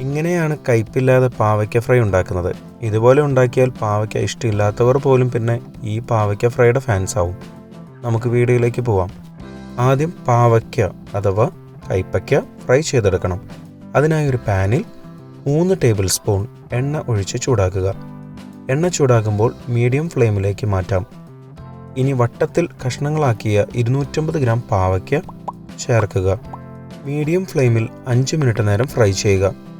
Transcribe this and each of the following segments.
ഇങ്ങനെയാണ് കയ്പില്ലാതെ പാവയ്ക്ക ഫ്രൈ ഉണ്ടാക്കുന്നത്. ഇതുപോലെ ഉണ്ടാക്കിയാൽ പാവയ്ക്ക ഇഷ്ടമില്ലാത്തവർ പോലും പിന്നെ ഈ പാവയ്ക്ക ഫ്രൈയുടെ ഫാൻസ് ആവും. നമുക്ക് വീഡിയോയിലേക്ക് പോവാം. ആദ്യം പാവയ്ക്ക അഥവാ കയ്പയ്ക്ക ഫ്രൈ ചെയ്തെടുക്കണം. അതിനായി ഒരു പാനിൽ മൂന്ന് ടേബിൾ സ്പൂൺ എണ്ണ ഒഴിച്ച് ചൂടാക്കുക. എണ്ണ ചൂടാകുമ്പോൾ മീഡിയം ഫ്ലെയിമിലേക്ക് മാറ്റാം. ഇനി വട്ടത്തിൽ കഷ്ണങ്ങളാക്കിയ ഇരുന്നൂറ്റമ്പത് ഗ്രാം പാവയ്ക്ക ചേർക്കുക. മീഡിയം ഫ്ലെയിമിൽ അഞ്ച് മിനിറ്റ് നേരം ഫ്രൈ ചെയ്യുക.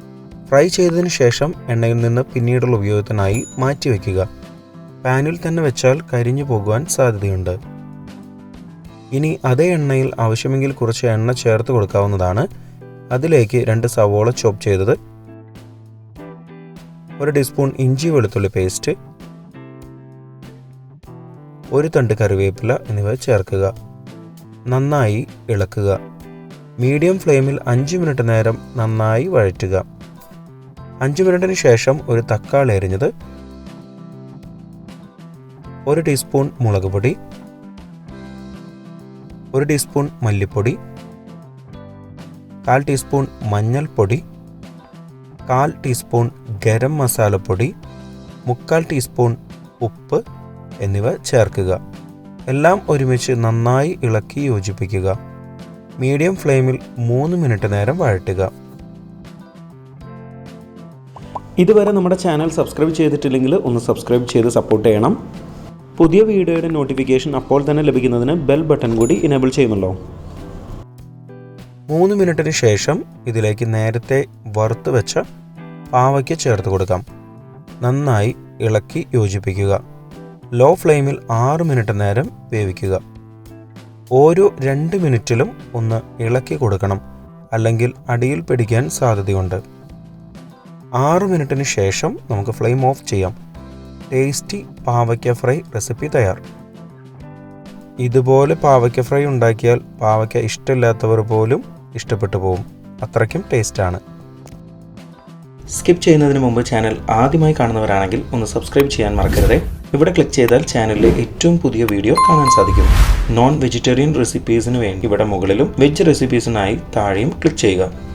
ഫ്രൈ ചെയ്തതിന് ശേഷം എണ്ണയിൽ നിന്ന് പിന്നീടുള്ള ഉപയോഗത്തിനായി മാറ്റി മാറ്റിവെക്കുക പാനിൽ തന്നെ വെച്ചാൽ കരിഞ്ഞു പോകുവാൻ സാധ്യതയുണ്ട്. ഇനി അതേ എണ്ണയിൽ ആവശ്യമെങ്കിൽ കുറച്ച് എണ്ണ ചേർത്ത് കൊടുക്കാവുന്നതാണ്. അതിലേക്ക് രണ്ട് സവോള ചോപ്പ് ചെയ്തത്. ഒരു ടീസ്പൂൺ ഇഞ്ചി വെളുത്തുള്ളി പേസ്റ്റ്. ഒരു തണ്ട് കറിവേപ്പില എന്നിവ ചേർക്കുക. നന്നായി ഇളക്കുക. മീഡിയം ഫ്ലെയിമിൽ അഞ്ച് മിനിറ്റ് നേരം നന്നായി വഴറ്റുക. അഞ്ച് മിനിറ്റിന് ശേഷം ഒരു തക്കാളി അരിഞ്ഞത് ഒരു ടീസ്പൂൺ മുളക് പൊടി ഒരു ടീസ്പൂൺ മല്ലിപ്പൊടി കാൽ ടീസ്പൂൺ മഞ്ഞൾപ്പൊടി കാൽ ടീസ്പൂൺ ഗരം മസാലപ്പൊടി മുക്കാൽ ടീസ്പൂൺ ഉപ്പ് എന്നിവ ചേർക്കുക. എല്ലാം ഒരുമിച്ച് നന്നായി ഇളക്കി യോജിപ്പിക്കുക. മീഡിയം ഫ്ലെയിമിൽ മൂന്ന് മിനിറ്റ് നേരം വഴറ്റുക. ഇതുവരെ നമ്മുടെ ചാനൽ സബ്സ്ക്രൈബ് ചെയ്തിട്ടില്ലെങ്കിൽ ഒന്ന് സബ്സ്ക്രൈബ് ചെയ്ത് സപ്പോർട്ട് ചെയ്യണം. പുതിയ വീഡിയോയുടെ നോട്ടിഫിക്കേഷൻ അപ്പോൾ തന്നെ ലഭിക്കുന്നതിന് ബെൽ ബട്ടൺ കൂടി ഇനേബിൾ ചെയ്യുമല്ലോ. മൂന്ന് മിനിറ്റിന് ശേഷം ഇതിലേക്ക് നേരത്തെ വറുത്ത് വെച്ച പാവയ്ക്ക് ചേർത്ത് കൊടുക്കാം. നന്നായി ഇളക്കി യോജിപ്പിക്കുക. ലോ ഫ്ലെയിമിൽ ആറ് മിനിറ്റ് നേരം വേവിക്കുക. ഓരോ രണ്ട് മിനിറ്റിലും ഒന്ന് ഇളക്കി കൊടുക്കണം. അല്ലെങ്കിൽ അടിയിൽ പിടിക്കാൻ സാധ്യതയുണ്ട്. ആറ് മിനിറ്റിന് ശേഷം നമുക്ക് ഫ്ലെയിം ഓഫ് ചെയ്യാം. ടേസ്റ്റി പാവയ്ക്ക ഫ്രൈ റെസിപ്പി തയ്യാർ. ഇതുപോലെ പാവയ്ക്ക ഫ്രൈ ഉണ്ടാക്കിയാൽ പാവയ്ക്ക ഇഷ്ടമില്ലാത്തവർ പോലും ഇഷ്ടപ്പെട്ടു പോകും അത്രയ്ക്കും ടേസ്റ്റാണ്. സ്കിപ്പ് ചെയ്യുന്നതിന് മുമ്പ് ചാനൽ ആദ്യമായി കാണുന്നവരാണെങ്കിൽ ഒന്ന് സബ്സ്ക്രൈബ് ചെയ്യാൻ മറക്കരുത്. ഇവിടെ ക്ലിക്ക് ചെയ്താൽ ചാനലിലെ ഏറ്റവും പുതിയ വീഡിയോ കാണാൻ സാധിക്കും. നോൺ വെജിറ്റേറിയൻ റെസിപ്പീസിന് വേണ്ടി ഇവിടെ മുകളിലും വെജ് റെസിപ്പീസിനായി താഴെയും ക്ലിക്ക് ചെയ്യുക.